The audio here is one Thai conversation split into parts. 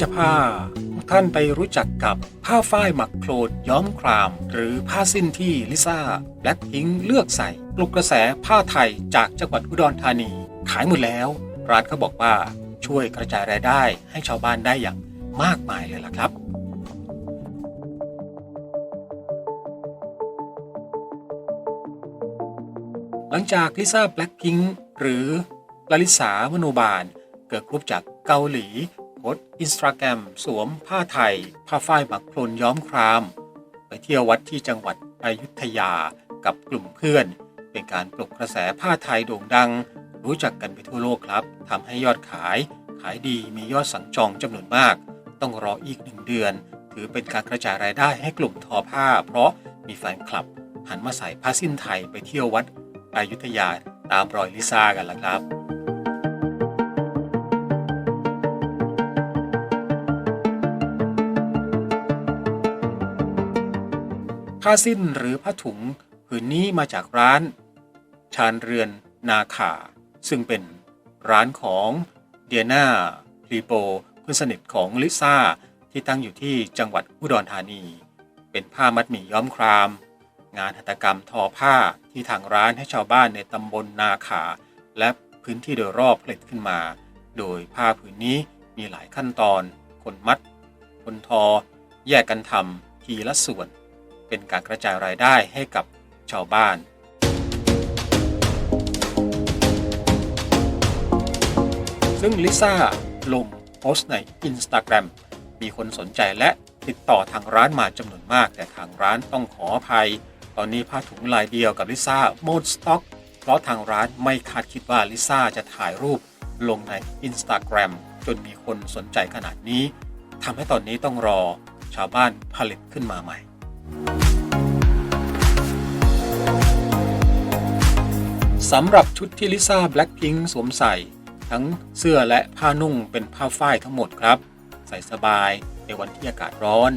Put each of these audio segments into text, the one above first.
จะพาท่านไปรู้จักกับผ้าฝ้ายหมักโคลนย้อมคราม หรือผ้าสิ้นที่ลิซ่าแบล็คพิงเลือกใส่ปลุกกระแสผ้าไทยจากจังหวัดอุดรธานี ขายหมดแล้ว ร้านเขาบอกว่าช่วยกระจายรายได้ให้ชาวบ้านได้อย่างมากมายเลยล่ะครับหลังจากลิซ่าแบล็คพิงหรือลลิสามโนบาลเกิดกรุ๊ปจากเกาหลี โพสต์อินสตาแกรมสวมผ้าไทย ผ้าฝ้ายหมักโคลนย้อมคราม ไปเที่ยววัดที่จังหวัดอยุธยากับกลุ่มเพื่อน เป็นการปลุกกระแสผ้าไทยโด่งดัง รู้จักกันไปทั่วโลกครับทำให้ยอดขาย ขายดีมียอดสั่งจองจำนวนมาก ต้องรออีกหนึ่งเดือน ถือเป็นการกระจายรายได้ให้กลุ่มทอผ้า เพราะมีแฟนคลับ หันมาใส่ผ้าสิ้นไทยไปเที่ยววัดอยุธยาตามรอยลิซ่ากันละครับ ผ้าสิ้นหรือผ้าถุงผืนนี้มาจากร้าน ชานเรือนนาคาซึ่งเป็นร้านของเดียนาพลีโปเพื่อนสนิทของลิซ่าที่ตั้งอยู่ที่จังหวัดอุดรธานี เป็นผ้ามัดหมี่ย้อมคราม งานหัตถกรรมทอผ้าที่ทางร้านให้ชาวบ้านในตำบลนาขา และพื้นที่โดยรอบผลิตขึ้นมา โดยผ้าผืนนี้มีหลายขั้นตอน คนมัด คนทอ แยกกันทำทีละส่วน เป็นการกระจายรายได้ให้กับชาวบ้านซึ่งลิซ่าลงโพสต์ใน Instagram มีคนสนใจและติดต่อทางร้านมาจำนวนมาก แต่ทางร้านต้องขออภัย ตอนนี้ผ้าถุงลายเดียวกับลิซ่าหมดสต็อก เพราะทางร้านไม่คาดคิดว่าลิซ่าจะถ่ายรูปลงใน Instagram จนมีคนสนใจขนาดนี้ทำให้ตอนนี้ต้องรอชาวบ้านผลิตขึ้นมาใหม่ สำหรับชุดที่ลิซ่าแบล็ k พิงสวมใส่ ทั้งเสื้อและผ้านุ่งเป็นผ้าฝ้ายทั้งหมดครับ ใส่สบายในวันที่อากาศร้อน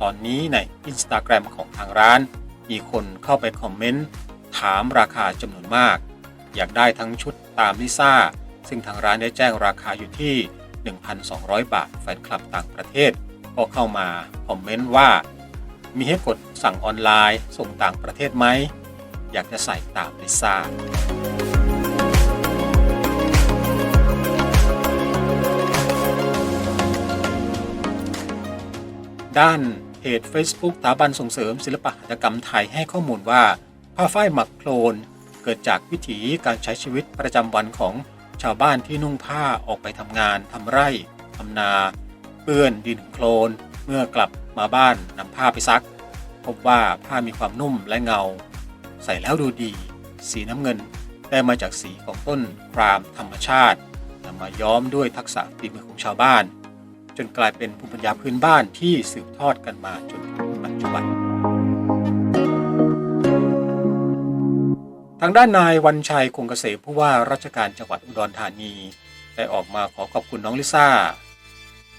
ตอนนี้ใน Instagram ของทางร้าน มีคนเข้าไปคอมเมนต์ ถามราคาจำนวนมาก อยากได้ทั้งชุดตามลิซ่า ซึ่งทางร้านได้แจ้งราคาอยู่ที่ 1,200 บาทแฟนคลับต่างประเทศ ก็เข้ามาคอมเมนต์ว่า มีให้กดสั่งออนไลน์ ส่งต่างประเทศไหม อยากจะใส่ตามลิซ่าด้านเพจ Facebook สถาบันส่งเสริมศิลปหัตถกรรมไทยให้ข้อมูลว่า ผ้าฝ้ายหมักโคลน เกิดจากวิถีการใช้ชีวิตประจำวันของชาวบ้านที่นุ่งผ้าออกไปทำงานทำไร่ทำนา เปื้อนดินโคลน เมื่อกลับ มาบ้านนำผ้าไปซัก พบว่าผ้ามีความนุ่มและเงา ใส่แล้วดูดี สีน้ำเงินได้มาจากสีของต้นครามธรรมชาตินำมาย้อมด้วยทักษะฝีมือของชาวบ้าน จนกลายเป็นภูมิปัญญาพื้นบ้านที่สืบทอดกันมาจนถึงปัจจุบัน ทางด้านนายวันชัยคงเกษมผู้ว่าราชการจังหวัดอุดรธานี ได้ออกมาขอขอบคุณน้องลิซ่า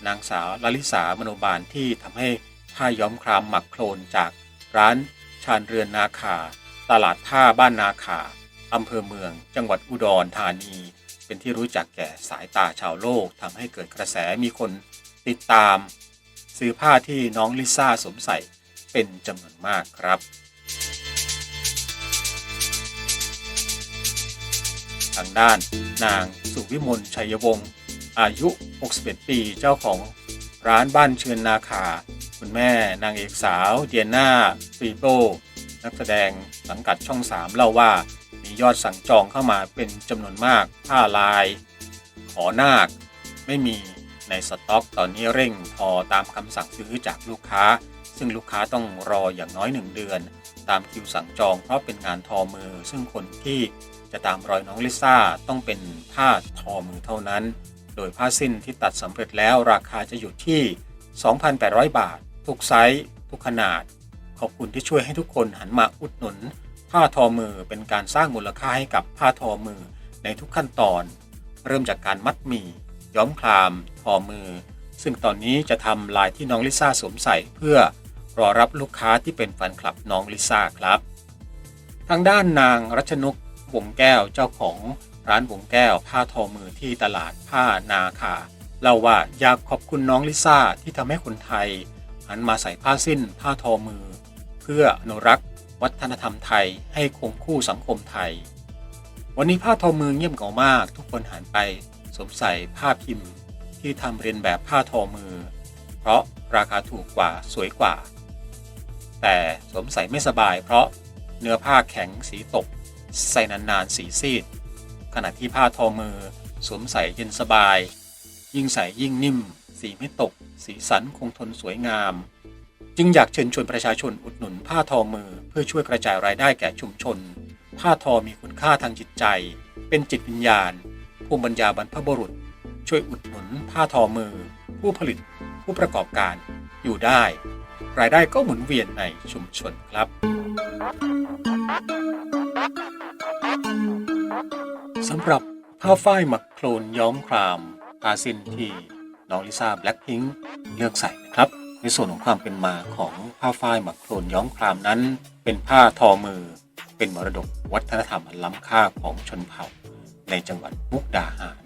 นางสาวลลิสามโนบาลที่ทำให้ผ้าย้อมครามหมักโคลนจากร้านชานเรือนนาคาตลาดผ้าบ้านนาคาอำเภอเมือง จังหวัดอุดรธานี เป็นที่รู้จักแก่สายตาชาวโลกทำให้เกิดกระแสมีคนติดตาม ซื้อผ้าที่น้องลิซ่าสวมใส่เป็นจำนวนมากครับทางด้านนางสุวิมลชัยวงศ์ อายุ 61 ปี เจ้าของร้านบ้านเชือนาคา คุณแม่นางเอกสาวเดียนาฟรีโบนักแสดงสังกัดช่อง 3 เล่าว่ามียอดสั่งจองเข้ามาเป็นจำนวนมากผ้าลาย ขอนาค ไม่มีในสต็อกตอนนี้เร่งทอตามคำสั่งซื้อจากลูกค้า ซึ่งลูกค้าต้องรออย่างน้อย 1 เดือน ตามคิวสั่งจองเพราะเป็นงานทอมือ ซึ่งคนที่จะตามรอยน้องลิซ่าต้องเป็นผ้าทอมือเท่านั้น โดยผ้าสิ้นที่ตัดสำเร็จแล้วราคาจะอยู่ที่ 2,800 บาท ทุกไซส์ทุกขนาด ขอบคุณที่ช่วยให้ทุกคนหันมาอุดหนุน ผ้าทอมือเป็นการสร้างมูลค่าให้กับผ้าทอมือในทุกขั้นตอน เริ่มจากการมัดหมี่ ย้อมครามทอมือ ซึ่งตอนนี้จะทำลายที่น้องลิซ่าสวมใส่เพื่อรอรับลูกค้าที่เป็นแฟนคลับน้องลิซ่าครับ ทางด้านนางรัชนกวงแก้วเจ้าของ ร้านวงแก้วผ้าทอมือที่ตลาดผ้านาคาเล่าว่าอยากขอบคุณน้องลิซ่าที่ทำให้คนไทยหันมาใส่ผ้าสิ้นผ้าทอมือ เพื่ออนุรักษ์ วัฒนธรรมไทยให้คงคู่สังคมไทย วันนี้ผ้าทอมือเงียบเหงามาก ทุกคนหันไปสวมใส่ผ้าพิมพ์ที่ทำเรียนแบบผ้าทอมือ เพราะราคาถูกกว่าสวยกว่า แต่สวมใส่ไม่สบายเพราะเนื้อผ้าแข็งสีตก ใส่นานๆสีซีด ขณะที่ผ้าทอมือ สวมใส่เย็นสบาย ยิ่งใส่ยิ่งนิ่ม สีไม่ตก สีสันคงทนสวยงาม จึงอยากเชิญชวนประชาชนอุดหนุนผ้าทอมือเพื่อช่วยกระจายรายได้แก่ชุมชน ผ้าทอมีคุณค่าทางจิตใจ เป็นจิตวิญญาณภูมิปัญญาบรรพบุรุษ ช่วยอุดหนุนผ้าทอมือ ผู้ผลิต ผู้ประกอบการ อยู่ได้ รายได้ก็หมุนเวียนในชุมชนครับ สำหรับผ้าฝ้ายหมักโคลนย้อมครามผ้าสินที่น้องลิซ่าแบล็คพิงค์เลือกใส่นะครับ ในส่วนของความเป็นมาของผ้าฝ้ายหมักโคลนย้อมครามนั้น เป็นผ้าทอมือ เป็นมรดกวัฒนธรรมอันล้ำค่าของชนเผ่า ในจังหวัดมุกดาหาร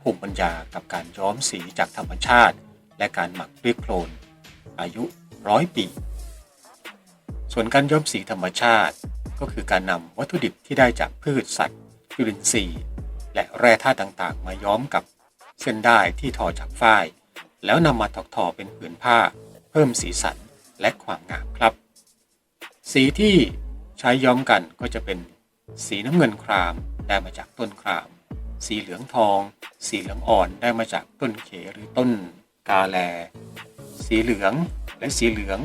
ภูมิปัญญากับการย้อมสีจากธรรมชาติ และการหมักด้วยโคลน อายุร้อยปี ส่วนการย้อมสีธรรมชาติ ก็คือการนำวัตถุดิบที่ได้จากพืชสัตว์ จุลินทรีย์ และแร่ธาตุต่างๆ มาย้อมกับเส้นได้ที่ทอจากฝ้าย แล้วนำมาถักทอเป็นผืนผ้า เพิ่มสีสันและความงามครับ สีที่ใช้ย้อมกันก็จะเป็นสีน้ำเงินครามได้มาจากต้นคราม สีเหลืองทอง สีเหลืองอ่อนได้มาจากต้นเขหรือต้นกาแล สีเหลืองและสีเหลือง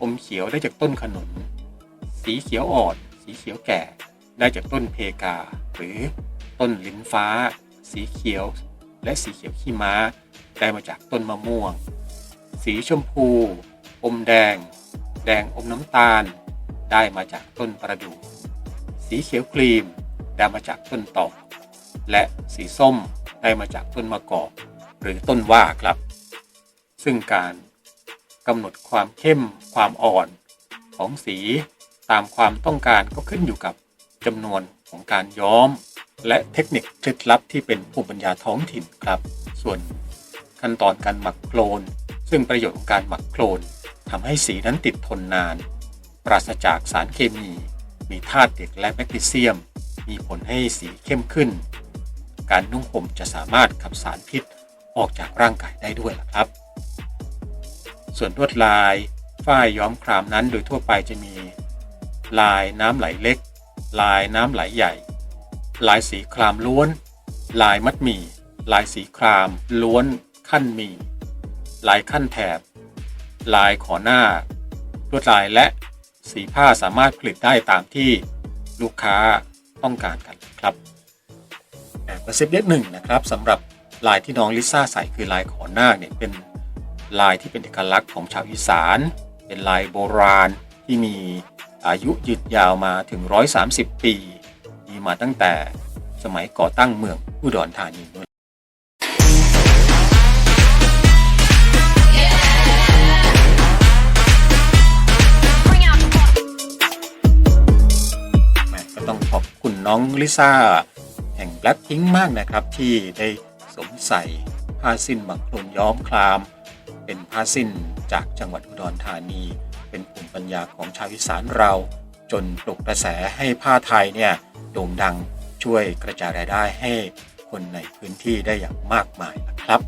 อมเขียวได้จากต้นขนุน สีเขียวอ่อน สีเขียวแก่ ได้จากต้นเพกา หรือต้นลิ้นฟ้า สีเขียว และสีเขียวขี้ม้า ได้มาจากต้นมะม่วง สีชมพู อมแดง แดงอมน้ำตาล ได้มาจากต้นประดู่สีเขียวครีม ได้มาจากต้นตอกและสีส้มได้มาจากต้นมะกอกหรือต้นว่าครับ ซึ่งการกำหนดความเข้มความอ่อนของสีตามความต้องการก็ขึ้นอยู่กับ จำนวนของการย้อม และเทคนิคเคล็ดลับที่เป็นภูมิปัญญาท้องถิ่นครับ ส่วนขั้นตอนการหมักโคลน ซึ่งประโยชน์ของการหมักโคลนทำให้สีนั้นติดทนนาน ปราศจากสารเคมี มีธาตุเหล็กและแมกนีเซียม มีผลให้สีเข้มขึ้น การนุ่งห่มจะสามารถขับสารพิษออกจากร่างกายได้ด้วยล่ะครับ ส่วนลวดลายฝ้ายย้อมครามนั้นโดยทั่วไปจะมี ลายน้ำไหลเล็ก ลายน้ำไหลใหญ่ ลายสีครามล้วน ลายมัดหมี่ ลายสีคราม ล้วน ขั้นหมี่ ลายขั้นแถบ ลายขอหน้าลวดลายและสีผ้าสามารถผลิตได้ตามที่ลูกค้าต้องการกันครับแอบกระซิบนิดหนึ่งนะครับสำหรับลายที่น้องลิซ่าใส่คือลายขอหน้าเนี่ยเป็นลายที่เป็นเอกลักษณ์ของชาวอีสาน เป็นลายโบราณที่มี อายุยืดยาวมาถึง 130 ปี มีมาตั้งแต่สมัยก่อตั้งเมืองอุดรธานีนู่นก็ต้องขอบคุณน้องลิซ่า แห่ง Blackpink มากนะครับ ที่ได้สวมใส่ผ้าสิ้นหมักโคลนย้อมคลาม เป็นผ้าสิ้นจากจังหวัดอุดรธานี เป็นภูมิปัญญาของชาวอีสานเรา จนปลุกกระแสให้ผ้าไทยเนี่ยโด่งดังช่วยกระจายรายได้ให้คนในพื้นที่ได้อย่างมากมายนะครับ